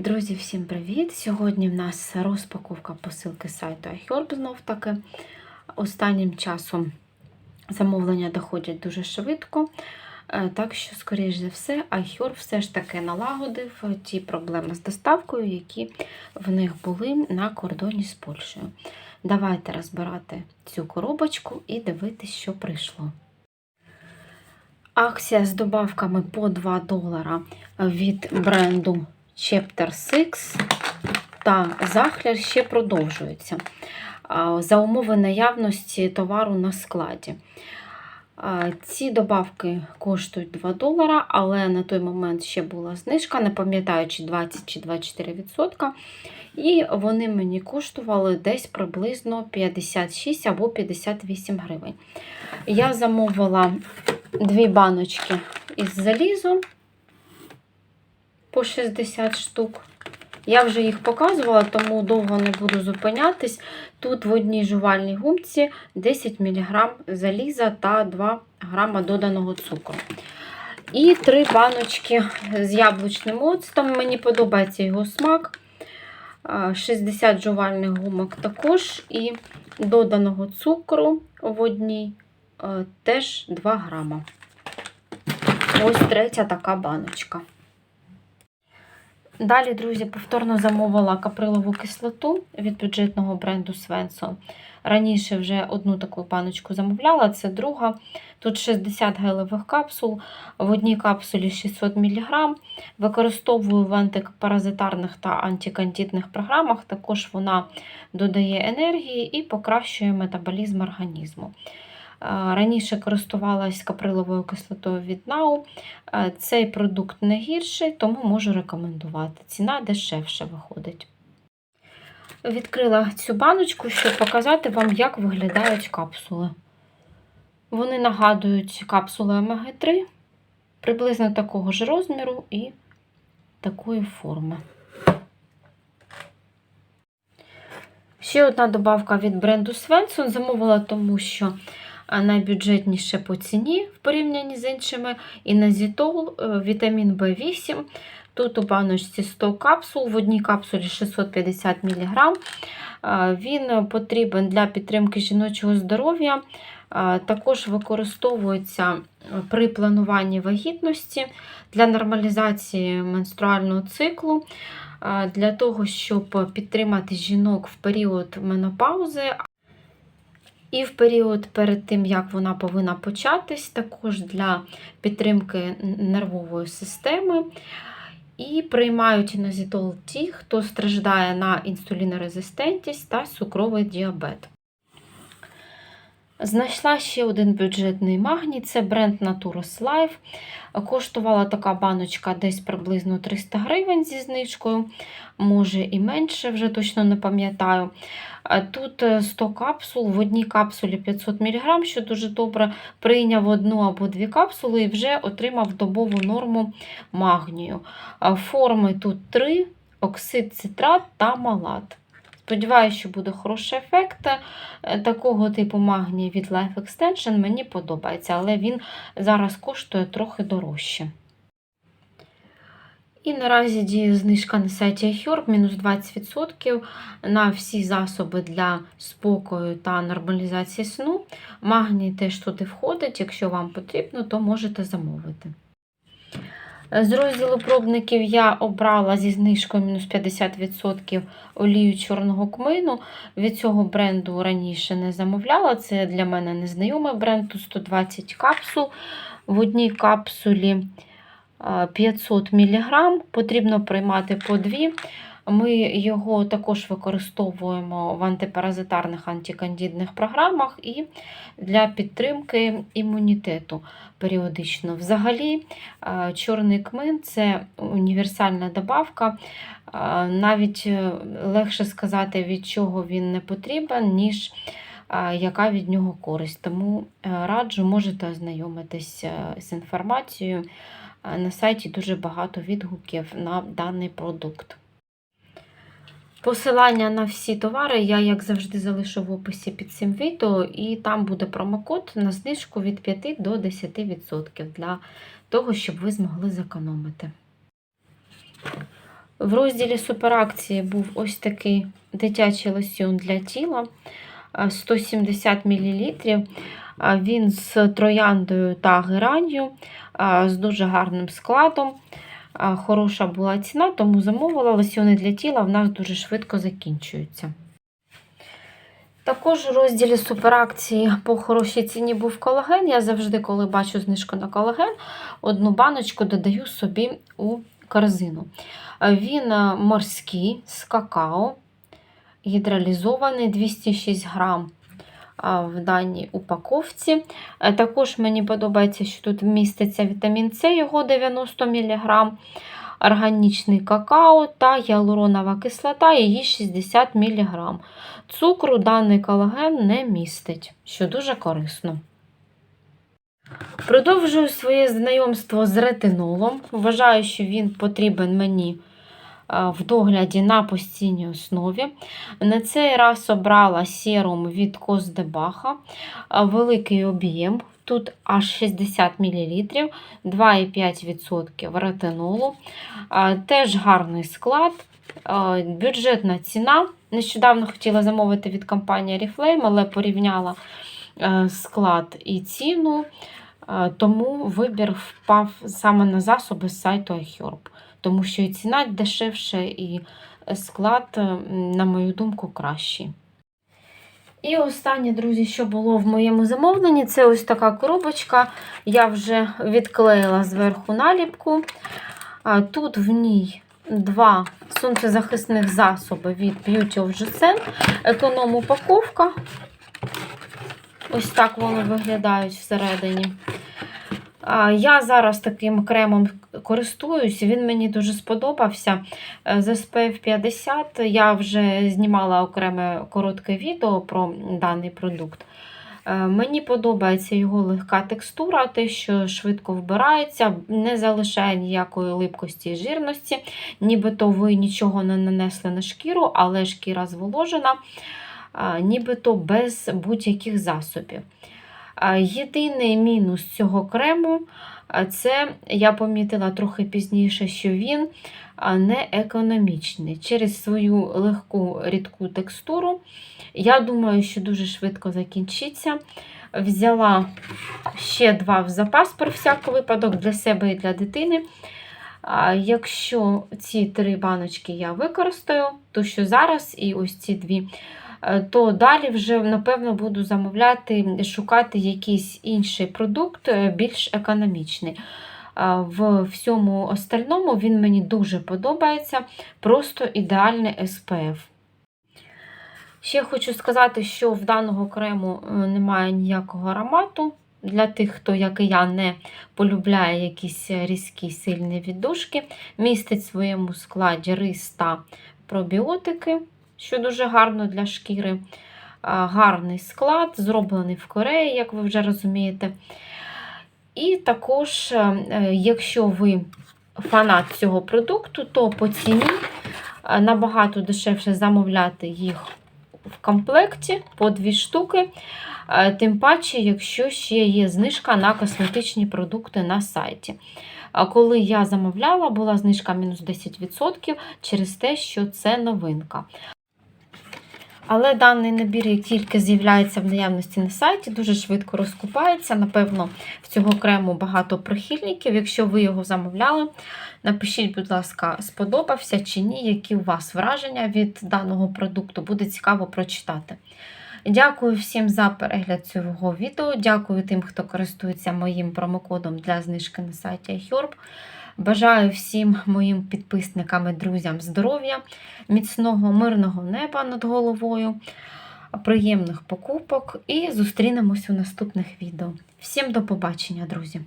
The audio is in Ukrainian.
Друзі, всім привіт! Сьогодні в нас розпаковка посилки сайту iHerb знов таки. Останнім часом замовлення доходять дуже швидко. Е, Так що, скоріш за все, iHerb все ж таки налагодив ті проблеми з доставкою, які в них були на кордоні з Польщею. Давайте розбирати цю коробочку і дивитися, що прийшло. Акція з добавками по 2 долара від бренду Chapter 6 та захляр ще продовжується за умови наявності товару на складі. Ці добавки коштують 2 долара, але на той момент ще була знижка, не пам'ятаю, чи 20 чи 24%. І вони мені коштували десь приблизно 56 або 58 гривень. Я замовила дві баночки із залізом по 60 штук. Я вже їх показувала, тому довго не буду зупинятись. Тут в одній жувальній гумці 10 мг заліза та 2 г доданого цукру. І три баночки з яблучним оцтом. Мені подобається його смак. 60 жувальних гумок також. І доданого цукру в одній теж 2 грама. Ось третя така баночка. Далі, друзі, повторно замовила каприлову кислоту від бюджетного бренду Svensson. Раніше вже одну таку баночку замовляла, це друга. Тут 60 гелевих капсул, в одній капсулі 600 мг. Використовую в антипаразитарних та антикандидних програмах. Також вона додає енергії і покращує метаболізм організму. Раніше користувалась каприловою кислотою від Нау. Цей продукт не гірший, тому можу рекомендувати. Ціна дешевше виходить. Відкрила цю баночку, щоб показати вам, як виглядають капсули. Вони нагадують капсули омеги-3, приблизно такого ж розміру і такої форми. Ще одна добавка від бренду Svensson замовила, тому що найбюджетніше по ціні в порівнянні з іншими. Іназітол, вітамін В8. Тут у баночці 100 капсул, в одній капсулі 650 мг. Він потрібен для підтримки жіночого здоров'я. Також використовується при плануванні вагітності для нормалізації менструального циклу, для того, щоб підтримати жінок в період менопаузи. І в період перед тим, як вона повинна початись, також для підтримки нервової системи. І приймають інозітол ті, хто страждає на інсулінорезистентність та цукровий діабет. Знайшла ще один бюджетний магній, це бренд Naturus Life. Коштувала така баночка десь приблизно 300 гривень зі знижкою, може і менше, вже точно не пам'ятаю. Тут 100 капсул, в одній капсулі 500 мг, що дуже добре, прийняв одну або дві капсули і вже отримав добову норму магнію. Форми тут три: оксид цитрат та малат. Сподіваюся, що буде хороший ефект. Такого типу магнію від Life Extension мені подобається, але він зараз коштує трохи дорожче. І наразі діє знижка на сайті iHerb, мінус 20% на всі засоби для спокою та нормалізації сну. Магній теж туди входить, якщо вам потрібно, то можете замовити. З розділу пробників я обрала зі знижкою мінус 50% олію чорного кмину. Від цього бренду раніше не замовляла. Це для мене незнайомий бренд, тут 120 капсул. В одній капсулі 500 мг, потрібно приймати по дві. Ми його також використовуємо в антипаразитарних антикандидних програмах і для підтримки імунітету періодично. Взагалі, чорний кмин це універсальна добавка. Навіть е, легше сказати, від чого він не потрібен, ніж яка від нього користь. Тому е, раджу, можете ознайомитися з інформацією. На сайті дуже багато відгуків на даний продукт. Посилання на всі товари я, як завжди, залишу в описі під цим відео, і там буде промокод на знижку від 5 до 10% для того, щоб ви змогли зекономити. В розділі суперакції був ось такий дитячий лосьон для тіла 170 мл. Він з трояндою та геранью, з дуже гарним складом. Хороша була ціна, тому замовила лосьони для тіла в нас дуже швидко закінчуються. Також у розділі суперакції по хорошій ціні був колаген. Я завжди, коли бачу знижку на колаген, одну баночку додаю собі у корзину. Він е, морський з какао, гідралізований 206 грам в даній упаковці. Е, Також мені подобається, що тут міститься вітамін С, його 90 мг, органічний какао та гіалуронова кислота, її 60 мг. Цукру даний колаген не містить, що дуже корисно. Продовжую своє знайомство з ретинолом. Вважаю, що він потрібен мені в догляді на постійній основі. На цей раз обрала серум від Коздебаха, великий об'єм. Тут аж 60 мл, 2,5% ретинолу. Теж гарний склад, бюджетна ціна. Нещодавно хотіла замовити від компанії Oriflame, але порівняла е, склад і ціну. Тому вибір впав саме на засоби з сайту iHerb, тому що і ціна дешевше, і склад, е, на мою думку, кращий. І останнє, друзі, що було в моєму замовленні, це ось така коробочка. Я вже відклеїла зверху наліпку. Тут в ній два сонцезахисних засоби від Beauty of Jusen. Економ упаковка. Ось так вони виглядають всередині. Я зараз таким кремом користуюсь, він мені дуже сподобався. Е, З SPF 50 я вже знімала окреме коротке відео про даний продукт. Е, Мені подобається його легка текстура, те, що швидко вбирається, не залишає ніякої липкості і жирності, нібито ви нічого не нанесли на шкіру, але шкіра зволожена, нібито без будь-яких засобів. Єдиний мінус цього крему це я помітила трохи пізніше, що він не економічний. Через свою легку рідку текстуру. Я думаю, що дуже швидко закінчиться. Взяла ще два в запас про всяк випадок для себе і для дитини. Якщо ці три баночки я використаю, то що зараз і ось ці дві, то далі вже, напевно, буду замовляти, шукати якийсь інший продукт, е, більш економічний. В всьому остальному він мені дуже подобається, просто ідеальний SPF. Ще хочу сказати, що в даного крему е, немає ніякого аромату. Для тих, хто, як і я, не полюбляє якісь різкі сильні віддушки, містить в своєму складі рис та пробіотики, що дуже гарно для шкіри. Гарний склад, зроблений в Кореї, як ви вже розумієте. І також, е, якщо ви фанат цього продукту, то по ціні е, набагато дешевше замовляти їх в комплекті по дві штуки. Е, Тим паче, якщо ще є знижка на косметичні продукти на сайті. Коли я замовляла, була знижка мінус 10% через те, що це новинка. Але даний набір, як тільки з'являється в наявності на сайті, дуже швидко розкупається. Напевно, в цього крему багато прихильників. Якщо ви його замовляли, напишіть, будь ласка, сподобався чи ні, які у вас враження від даного продукту. Буде цікаво прочитати. Дякую всім за перегляд цього відео. Дякую тим, хто користується моїм промокодом для знижки на сайті iHerb. Бажаю всім моїм підписникам і друзям здоров'я, міцного, мирного неба над головою, приємних покупок і зустрінемось у наступних відео. Всім до побачення, друзі!